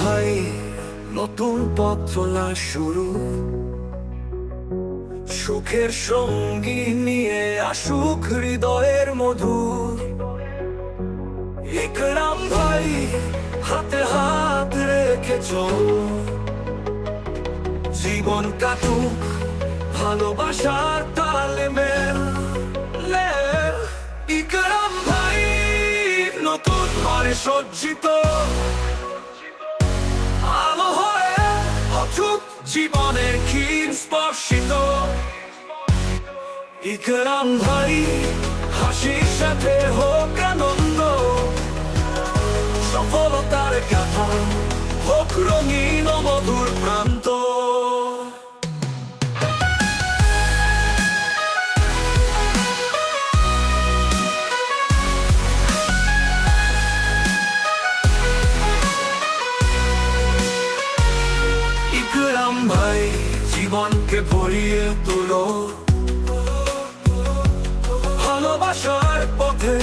ভাই, নতুন পথ চলা শুরু। সুখের সঙ্গী নিয়ে আসুক হৃদয়ের মধু ইকরাম ভাই, হাতে হাত রেখেছ জীবন কাটুক, ভালোবাসার তালে মেয়ে নতুন সজ্জিত। আলো হয়ে অচুক জীবনের ক্ষীণ স্পর্শিত। ইকরাম ভাই, হাসির সাথে হোক আনন্দ। সফলতার কথা হোক রঙিন মধুর প্রান্ত ভাই জীবনকে ভরিয়ে তোলো। ভালোবাসার পথে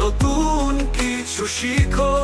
নতুন কিছু শিখো।